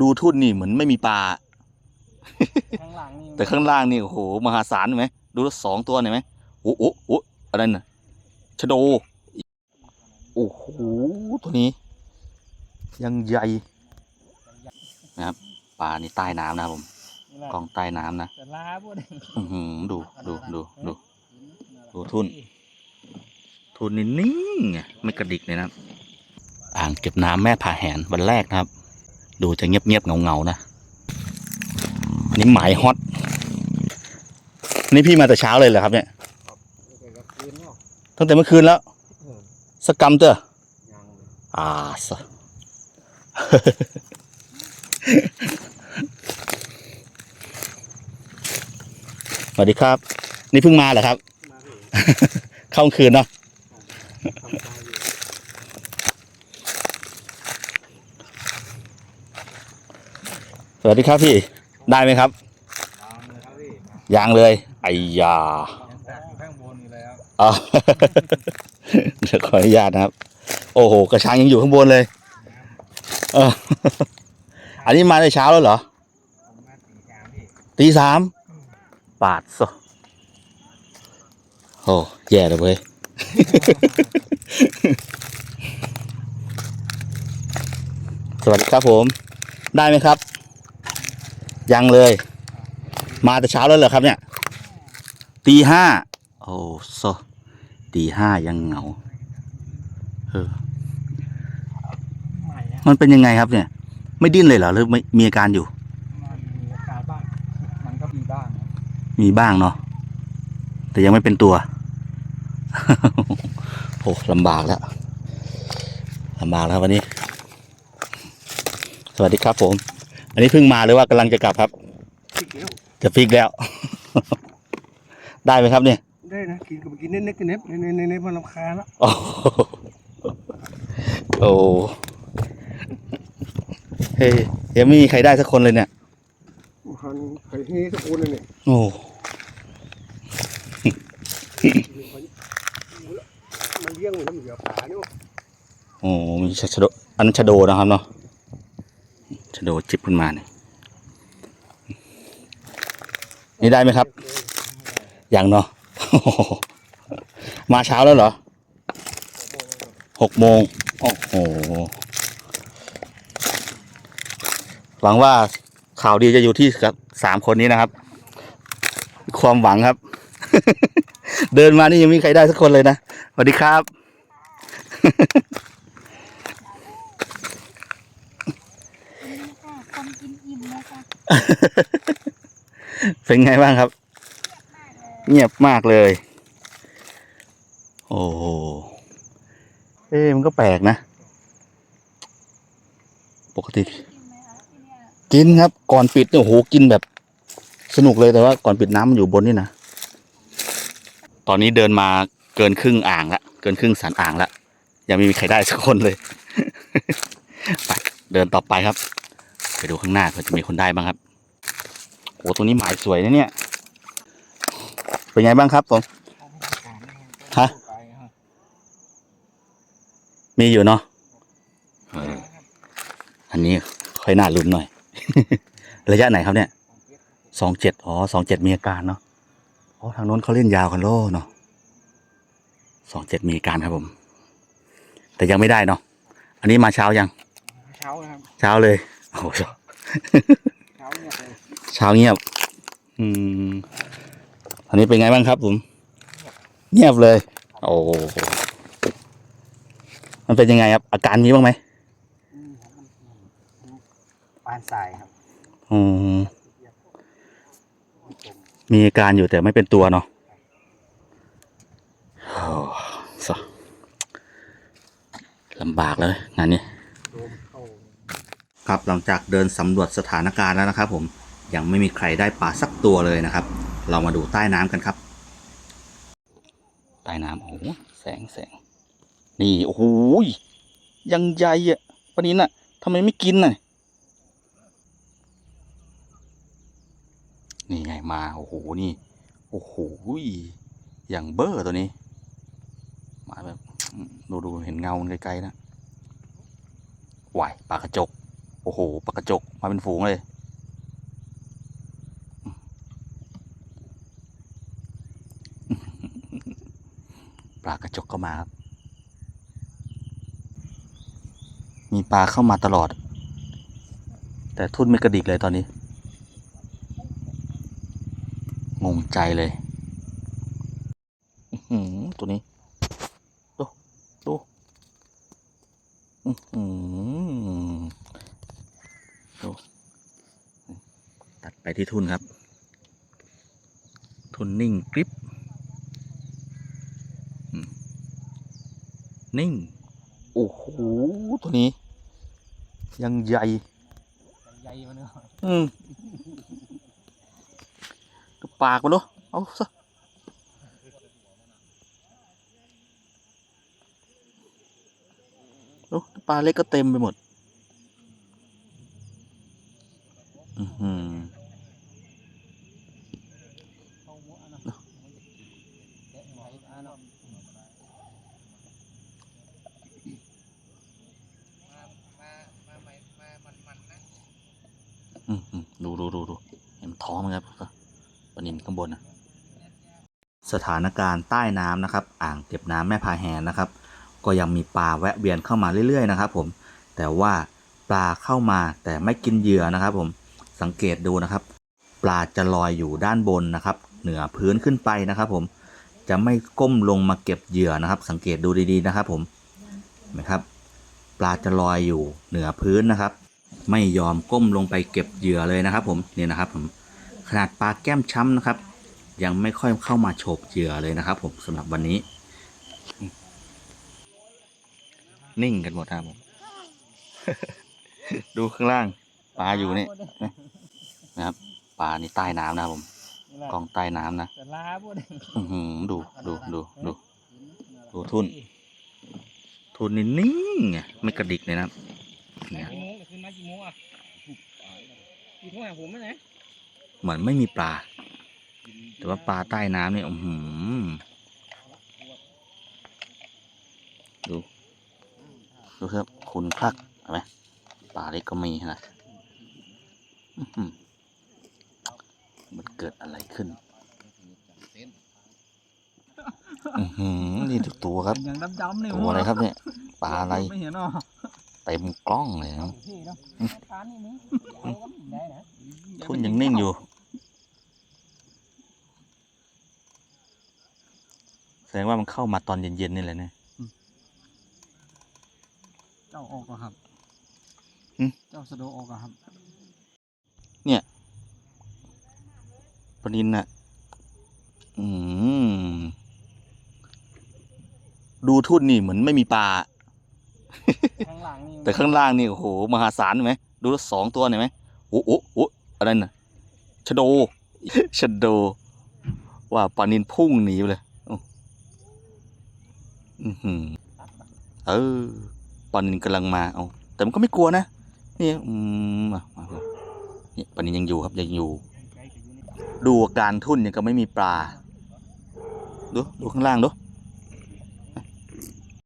ดูทุ่นนี่เหมือนไม่มีปลา ข้างหลังนี่แต่ข้างล่างนี่โอ้โหมหาศาลเห็นไหมดูแล้วสองตัวเห็นไหมโอ้โหโอ้โหอะไรน่ะชะโดโอ้โหตัวนี้ ยังใหญ่นะครับปลานี่ใต้น้ำนะครับผมนี่แหละกล้องใต้น้ำนะจะลาพวกนี้อื้อหือดูดูดูดูดูทุ่นทุนนี่นิ่งไงไม่กระดิกเลยนะครับ อ่างเก็บน้ำแม่ผาแหนวันแรกนะครับ ดูจะเงียบเงียบๆเงาเงาๆนะอันนี่หมายฮอตนี่พี่มาแต่เช้าเลยเหรอครับเนี่ยตั้งแต่เมื่อคืนแล้วสกกรรมเตออ่าสะสวัสดีครับ นี่เพิ่งมาเหรอครับ เข้ากลางคืนเนาะ สวัสดีครับพี่ ได้ไหมครับยังเลยไอ้ยาข้างบนอยู่แล้วอ่าเดี๋ยวขออนุญาตนะครับ โอ้โห กระชังยังอยู่ข้างบนเลยเอออันนี้มาในเช้าแล้วเหรอผมมาตีกลางพี่ตีสามปาดซะโอ้แย่เลยเว้ยสวัสดีครับผม ได้ไหมครับ ยังเลย มาแต่เช้าแล้วเหรอครับเนี่ยตีห้าโอ้โซตีห้ายังเหงาเออใหม่อะมันเป็นยังไงครับเนี่ย ไม่ดิ้นเลยเหรอหรือไม่มีอาการอยู่มันมีอาการบ้าง มันก็มีบ้างนะมีบ้างเนาะแต่ยังไม่เป็นตัวโอ้ลำบากแล้วลำบากแล้ววันนี้ สวัสดีครับผม อันนี้เพิ่งมาหรือว่ากำลังจะกลับครับพี่เกียวจะฟิกแล้ว ได้ไหมครับเนี่ยได้นะกินกับกินเน็ตๆกันเน็ตเน็ตเน็ตมันรำคาญแล้วโอ้โหโอ้เฮ้ยยังไม่มีใครได้สักคนเลยเนี่ยมันเคยให้ทุกคนเลยเนี่ยโอ้มันเลี้ยงมันเหลือป่าเนี่ยโอ้มีชะชะโดอันนั้นชะโดนะครับเนาะ ชะโดจิบขึ้นมาเนี่ยนี่ได้ไหมครับยังเนาะมาเช้าแล้วเหรอหกโมงโอ้โหหวังว่าข่าวดีจะอยู่ที่กับสามคนนี้นะครับ ความหวังครับ เดินมานี่ยังไม่มีใครได้สักคนเลยนะสวัสดีครับ ค่ะคน กินอิ่มเลยค่ะเป็นไงบ้างครับมากเลยเงียบมากเลย โอ้โหเอ๊ะมันก็แปลกนะ ปกติกินไหมคะที่เนี่ยกินครับ ก่อนปิดเนี่ยโอ้โหกินแบบ สนุกเลยแต่ว่า ก่อนปิดน้ำมันอยู่บนนี่นะ ตอนนี้เดินมาเกินครึ่งอ่างละเกินครึ่งสันอ่างละยังไม่มีใครได้สักคนเลย ไปเดินต่อไปครับ ไปดูข้างหน้าเผื่อจะมีคนได้บ้างครับโอ้ตัวนี้หมายสวยนะเนี่ย เป็นไงบ้างครับผมฮะมีอยู่เนาะเอออันนี้ค่อยน่าลุ้นหน่อย ระยะไหนครับเนี่ยสองเจ็ดอ๋อสองเจ็ดมีอาการเนาะอ๋อทางโน้นเขาเล่นยาวกันโลเนาะสองเจ็ดมีอาการครับผม แต่ยังไม่ได้เนาะอันนี้มาเช้ายัง เช้านะครับ เช้าเลย โอ้โหเช้าเนี่ยเลยเช้าเงียบ อืมอันนี้เป็นไงบ้างครับผม เงียบเลย โอ้โหมันเป็นยังไงครับ อาการมีบ้างไหมปานสายครับอืมมีอาการอยู่แต่ไม่เป็นตัวเนาะโอ้สะลำบากเลยงานนี้โดมเข้า ครับหลังจากเดินสำรวจสถานการณ์แล้วนะครับ ผมยังไม่มีใครได้ปลาสักตัวเลยนะครับ เรามาดูใต้น้ำกันครับ ใต้น้ำโอ้โหแสงแสงนี่โอ้โหยยังใหญ่อะปะนี้น่ะทำไมไม่กินน่ะนี่ไงมาโอ้โหนี่ โอ้โหยอย่างเบอร์ตัวนี้ มาแบบดูดูเห็นเงาไกลๆนะไหวปลากระจก โอ้โหปลากระจกมาเป็นฝูงเลย ปลากระจกก็มาครับ มีปลาเข้ามาตลอด แต่ทุ่นไม่กระดิกเลยตอนนี้ งงใจเลยอื้อหือตัวนี้ ดู ดู อื้อหือ ตัดไปที่ทุนครับ ทุนนิ่งกริบอืมนิ่ง โอ้โห ตัวนี้ ยังใหญ่ ใหญ่มาเนอะอืมดูปากมันดูเอาซะดูปลาเล็กก็เต็มไปหมด อือหือ เข้าหัวนะแกะไว้อะเนาะมามามาใหม่มามันมันนะ อืมอืมดูดูดูดูเห็น ท้องครับปนินข้างบนนะสถานการณ์ใต้น้ำนะครับ อ่างเก็บน้ำแม่พาแหนนะครับ ก็ยังมีปลาแวะเวียนเข้ามาเรื่อยๆนะครับ ผมแต่ว่าปลาเข้ามาแต่ไม่กินเหยื่อนะครับ ผมสังเกตดูนะครับ ปลาจะลอยอยู่ด้านบนนะครับ เหนือพื้นขึ้นไปนะครับ ผมจะไม่ก้มลงมาเก็บเหยื่อนะครับ สังเกตดูดีๆนะครับ ผมเห็นไหมครับ ปลาจะลอยอยู่เหนือพื้นนะครับ ไม่ยอมก้มลงไปเก็บเหยื่อเลยนะครับ ผมนี่นะครับผม นาดปลาแก้มช้ำนะครับ ยังไม่ค่อยเข้ามาโฉบเหยื่อเลยนะครับ ผมสำหรับวันนี้ นิ่งกันหมดครับผม ดูข้างล่าง ปลาอยู่นี่นะครับ ปลานี่ใต้น้ำนะผมกองใต้น้ำนะดูดูดูดูดูทุ่นทุนนี่นิ่งไงไม่กระดิกเลยนะเนี่ยกี่โมงคืนมากี่โมงอะกี่โมงหาผมไหมนะ เหมือนไม่มีปลา แต่ว่าปลาใต้น้ำเนี่ยอือหือดูดูครับคุณคลักเห็นไหมปลาเล็กก็มีนะอื้อหือมันเกิดอะไรขึ้นอือหือนี่ทุกตัวครับอย่างดำๆเนี่ยตัวอะไรครับเนี่ยปลาอะไรไม่เห็นอะเต็มกล้องเลยนะพี่เนาะทานนี่มึงได้นะทุนยังนิ่งอยู่ แสดงว่ามันเข้ามาตอนเย็นๆนี่แหละเนี่ยเจ้าออกก็ครับหึเจ้าสะโดออกก็ครับปนินน่ะ อืม ดูทุ่นนี่เหมือนไม่มีปลา ข้างหลังนี่ แต่ข้างล่างนี่โอ้โหมหาศาลเห็นไหม ดูแล้วสองตัวเห็นไหมโอ้โหโอ้โหอะไรน่ะชะโดชะโด ว่าปลานินพุ่งหนีไปเลยอื้ออื้อหือ เออปานินกำลังมาเอาแต่มันก็ไม่กลัวนะนี่อืมอะมาดูนี่ปลานินยังอยู่ครับยังอยู่ ดูอาการทุ่นยังก็ไม่มีปลาดูดูข้างล่างดู